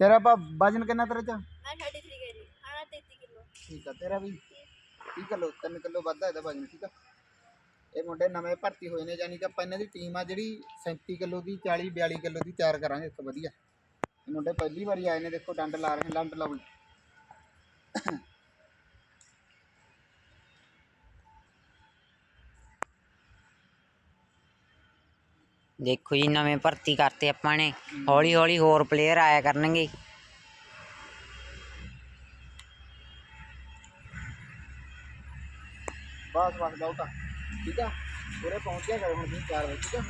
ਤੇਰਾ ਭਾ ਵਜਨ ਕਿੰਨਾ ਤੇਰੇ ਚ? ਮੈਂ 33 ਕੇਜੀ ਖਾਣਾ 33 ਕਿਲੋ। ਠੀਕ ਆ ਤੇਰਾ ਵੀ 30 ਕਿਲੋ 3 ਕਿਲੋ ਵੱਧਾ ਇਹਦਾ ਵਜਨ ਠੀਕ ਆ? ਇਹ ਮੁੰਡੇ ਨਵੇਂ ਭਰਤੀ ਹੋਏ ਨੇ ਯਾਨੀ ਕਿ ਆਪਾਂ ਇਹਨਾਂ ਦੀ ਟੀਮ ਆ ਜਿਹੜੀ 37 ਕਿਲੋ ਦੀ 40 42 ਕਿਲੋ ਦੀ ਤਿਆਰ ਕਰਾਂਗੇ ਇੱਕ ਵਧੀਆ। ਇਹ ਮੁੰਡੇ ਪਹਿਲੀ ਵਾਰੀ ਆਏ ਨੇ ਦੇਖੋ ਡੰਡ ਲਾ ਰਹੇ ਨੇ ਡੰਡ ਲਾਓ ਜੀ। ਦੇਖੋ ਜੀ ਨਵੇਂ ਭਰਤੀ ਕਰਤੇ ਆਪਾਂ ਨੇ ਹੌਲੀ ਹੌਲੀ ਹੋਰ ਪਲੇਅਰ ਆਇਆ ਕਰਨਗੇ ਬਸ ਬਸ ਬਹੁਤ ਆ ਠੀਕ ਆ ਪੂਰੇ ਪਹੁੰਚ ਗਿਆ ਕਰੋ ਹੁਣ ਤੁਸੀਂ 4 ਵਜੇ ਠੀਕ ਆ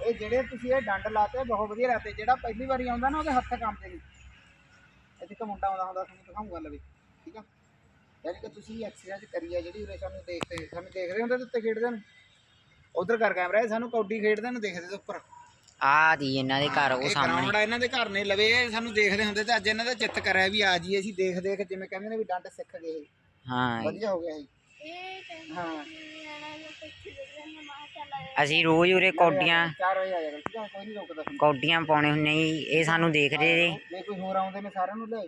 ਇਹ ਜਿਹੜੇ ਤੁਸੀਂ ਇਹ ਡੰਡ ਲਾਤੇ ਬਹੁਤ ਵਧੀਆ ਲਾਤੇ ਜਿਹੜਾ ਪਹਿਲੀ ਵਾਰੀ ਆਉਂਦਾ ਨਾ ਉਹਦੇ ਹੱਥ ਕੰਮਦੇ ਨਹੀਂ ਇੱਥੇ ਇੱਕ ਮੁੰਡਾ ਆਉਂਦਾ ਹੁੰਦਾ ਤੁਹਾਨੂੰ ਦਿਖਾਉਂਗਾ ਲਵੇ ਠੀਕ ਆ ਯਾਨੀ ਕਿ ਤੁਸੀਂ ਐਕਸਰਸਾਈਜ਼ ਕਰੀ ਆ ਜਿਹੜੀ ਉਰੇ ਸਾਨੂੰ ਦੇਖਦੇ ਸਾਨੂੰ ਦੇਖਦੇ ਹੁੰਦੇ ਤੇ ਉੱਤੇ ਖੇਡਦੇ ਨੂੰ ਉਧਰ ਕਰ ਕੈਮਰਾ ਇਹ ਸਾਨੂੰ ਕੌਡੀ ਖੇਡਦੇ ਨੂੰ ਦੇਖਦੇ ਤੇ ਉੱਪਰ। ਆਹ ਦੀ ਇਹਨਾਂ ਦੇ ਘਰ ਉਹ ਸਾਹਮਣੇ। ਗਰਾਊਂਡ ਆ ਇਹਨਾਂ ਦੇ ਘਰ ਨੇ ਲਵੇ ਇਹ ਸਾਨੂੰ ਦੇਖਦੇ ਹੁੰਦੇ ਤੇ ਅੱਜ ਇਹਨਾਂ ਦਾ ਚਿੱਤ ਕਰਿਆ ਵੀ ਆ ਜੀ ਅਸੀਂ ਦੇਖ ਦੇਖ ਜਿਵੇਂ ਕਹਿੰਦੇ ਨੇ ਵੀ ਡੰਡ ਸਿੱਖ ਗਏ। ਹਾਂ। ਵਧੀਆ ਹੋ ਗਿਆ ਇਹ। ਹਾਂ। ਅਸੀਂ ਰੋਜ਼ ਉਰੇ ਕੌਡੀਆਂ 4 ਵਜੇ ਆ ਜਾਗਾ ਠੀਕ ਆ ਕੋਈ ਨਹੀਂ ਰੋਕਦਾ ਤੁਹਾਨੂੰ ਕੌਡੀਆਂ ਪਾਉਣੇ ਹੁੰਨੇ ਜੀ ਇਹ ਸਾਨੂੰ ਦੇਖਦੇ ਜੀ। ਜੇ ਕੋਈ ਹੋਰ ਆਉਂਦੇ ਨੇ ਸਾਰਿਆਂ ਨੂੰ ਲੈ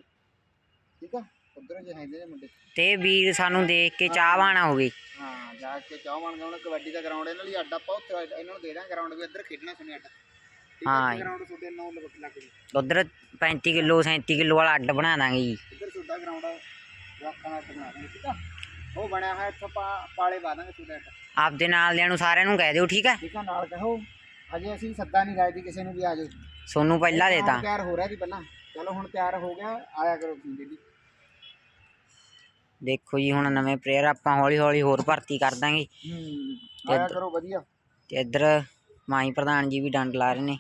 ਠੀਕ ਆ ਉਧਰੋਂ ਜੇ ਹੈਂਦੇ ਨੇ ਮੁੰਡੇ। ਤੇ ਵੀਰ ਸਾਨੂੰ ਦੇਖ ਕੇ ਚਾਹਵਾਨਾ ਹੋ ਗਈ ਜਾ ਕੇ ਚਾਹ ਬਣ ਗਿਆ ਹੁਣ ਕਬੱਡੀ ਦਾ ਗਰਾਊਂਡ ਇਹਨਾਂ ਲਈ ਅੱਡਾ ਆਪਾਂ ਉੱਥੇ ਇਹਨਾਂ ਨੂੰ ਦੇ ਦਾਂ ਗਰਾਊਂਡ ਵੀ ਇੱਧਰ ਖੇਡਣਾ ਸੁਣੇ ਅੱਡਾ। ਹਾਂ ਜੀ। ਗਰਾਊਂਡ ਤੁਹਾਡੇ ਨੌ ਲੱਗ ਲੱਗ ਜੀ। ਉਧਰ 35 ਕਿਲੋ 37 ਕਿਲੋ ਵਾਲਾ ਅੱਡ ਬਣਾ ਦਾਂਗੇ ਜੀ। ਇੱਧਰ ਤੁਹਾਡਾ ਗਰਾਊਂਡ ਰੱਖਣਾ ਦਾ ਅੱਡ ਬਣਾ ਦਾਂਗੇ ਠੀਕ ਆ? ਉਹ ਬਣਿਆ ਹੋਇਆ ਇੱਥੇ ਆਪਾਂ ਪਾਲੇ ਪਾ ਦਾਂਗੇ ਤੁਹਾਡੇ ਅੱਡ। ਆਪਦੇ ਨਾਲ ਦਿਆਂ ਨੂੰ ਸਾਰਿਆਂ ਨੂੰ ਕਹਿ ਦਿਓ ਠੀਕ ਹੈ ਠੀਕ ਆ ਨਾਲ ਕਹੋ ਅਜੇ ਅਸੀਂ ਸੱਦਾ ਨਹੀਂ ਲਾਇਆ ਦੀ ਕਿਸੇ ਨੂੰ ਵੀ ਆ ਜਾਓ। ਸੋਨੂੰ ਪਹਿਲਾਂ ਹੁਣ ਦੇਤਾ। ਤਿਆਰ ਹੋ ਰਿਹਾ ਸੀ ਪਹਿਲਾਂ। ਚਲੋ ਹੁਣ ਤਿਆਰ ਹੋ ਗਿਆ ਆਇਆ ਕਰੋ ਤੁਸੀਂ ਜੀ ਦੇਖੋ ਜੀ ਹੁਣ ਨਵੇਂ ਪਲੇਅਰ ਆਪਾਂ ਹੌਲੀ ਹੌਲੀ ਹੋਰ ਭਰਤੀ ਕਰ ਦਾਂਗੇ। ਹੂੰ ਆਇਆ ਕਰੋ ਵਧੀਆ। ਤੇ ਇੱਧਰ ਮਾਈ ਪ੍ਰਧਾਨ ਜੀ ਵੀ ਡੰਡ ਲਾ ਰਹੇ ਨੇ।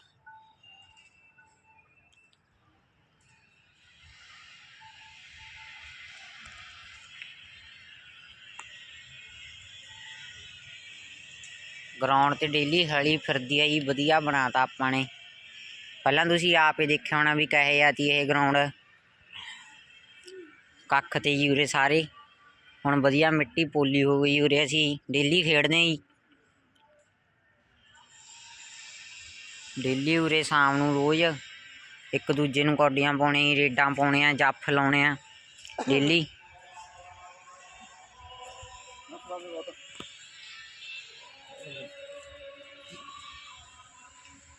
ਗਰਾਊਂਡ ਤੇ ਡੇਲੀ ਹਲੀ ਫਿਰਦੀ ਆ ਜੀ ਵਧੀਆ ਬਣਾਤਾ ਆਪਾਂ ਨੇ। ਪਹਿਲਾਂ ਤੁਸੀਂ ਆਪ ਹੀ ਦੇਖਿਆ ਹੋਣਾ ਵੀ ਕਹੇ ਆਤੀ ਇਹ ਗਰਾਊਂਡ ਕੱਖ ਤੇ ਜੀ ਉਰੇ ਸਾਰੇ। ਹੁਣ ਵਧੀਆ ਮਿੱਟੀ ਪੋਲੀ ਹੋ ਗਈ ਉਰੇ ਅਸੀਂ, ਡੇਲੀ ਖੇਡਦੇ ਜੀ। ਡੇਲੀ ਉਰੇ ਸ਼ਾਮ ਨੂੰ ਰੋਜ਼ ਇੱਕ ਦੂਜੇ ਨੂੰ ਕੌਡੀਆਂ ਪਾਉਣੇ, ਰੇਡਾਂ ਪਾਉਣੇ ਆ, ਜੱਫ ਲਾਉਣੇ ਆ, ਡੇਲੀ।